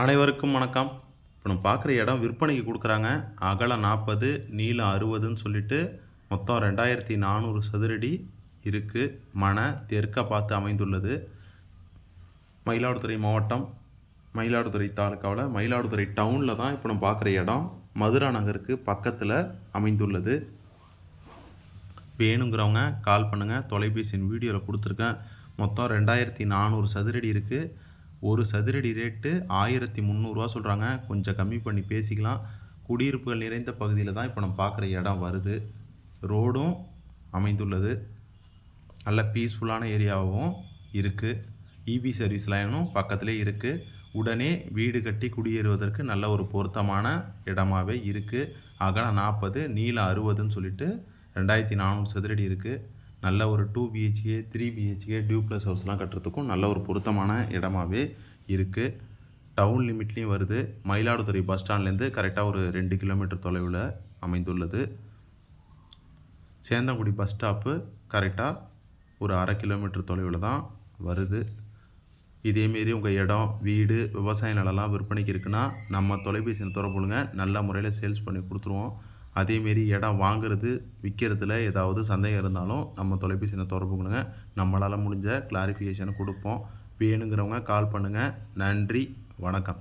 அனைவருக்கும் வணக்கம். இப்போ நம்ம பார்க்குற இடம் விற்பனைக்கு கொடுக்குறாங்க. அகலம் நாற்பது நீளம் அறுபதுன்னு சொல்லிட்டு மொத்தம் ரெண்டாயிரத்தி நானூறு சதுரடி இருக்குது மன தெற்க பார்த்து அமைந்துள்ளது. மயிலாடுதுறை மாவட்டம் மயிலாடுதுறை தாலுக்காவில் மயிலாடுதுறை டவுனில் தான் இப்போ நம்ம பார்க்குற இடம். மதுரா நகருக்கு பக்கத்தில் அமைந்துள்ளது. வேணுங்கிறவங்க கால் பண்ணுங்கள் தொலைபேசியின் வீடியோவில் கொடுத்துருக்கேன். மொத்தம் ரெண்டாயிரத்தி நானூறு சதுரடி இருக்குது ஒரு சதுரடி ரேட்டு ஆயிரத்தி முந்நூறுரூவா சொல்கிறாங்க கொஞ்சம் கம்மி பண்ணி பேசிக்கலாம். குடியிருப்புகள் நிறைந்த பகுதியில் தான் இப்போ நம்ம பார்க்குற இடம் வருது. ரோடும் அமைந்துள்ளது. நல்ல பீஸ்ஃபுல்லான ஏரியாவும் இருக்குது இபி சர்வீஸ் லைனும் பக்கத்திலே இருக்குது உடனே வீடு கட்டி குடியேறுவதற்கு நல்ல ஒரு பொருத்தமான இடமாவே இருக்குது அகலம் நாற்பது நீளம் அறுபதுன்னு சொல்லிட்டு ரெண்டாயிரத்தி நானூறு சதுரடி இருக்குது நல்ல ஒரு two BHK three BHK duplex ஹவுஸ்லாம் கட்டுறதுக்கும் நல்ல ஒரு பொருத்தமான இடமாவே இருக்குது டவுன் லிமிட்லேயும் வருது. மயிலாடுதுறை பஸ் ஸ்டாண்ட்லேருந்து கரெக்டாக ஒரு ரெண்டு கிலோமீட்டர் தொலைவில் அமைந்துள்ளது. சேந்தங்குடி பஸ் ஸ்டாப்பு கரெக்டாக ஒரு அரை கிலோமீட்டர் தொலைவில் தான் வருது. இதேமாரி உங்கள் இடம் வீடு விவசாய நிலம்லாம் விற்பனைக்கு இருக்குன்னா நம்ம தொலைபேசியில் தொடர்புங்க நல்ல முறையில் சேல்ஸ் பண்ணி கொடுத்துருவோம். அதேமாரி இடம் வாங்குறது விற்கிறதுல ஏதாவது சந்தேகம் இருந்தாலும் நம்ம தொலைபேசியில் தொடர்பு கொள்ளுங்க. நம்மளால் முடிஞ்ச கிளாரிஃபிகேஷனை கொடுப்போம். வேணுங்கிறவங்க கால் பண்ணுங்கள் நன்றி. வணக்கம்.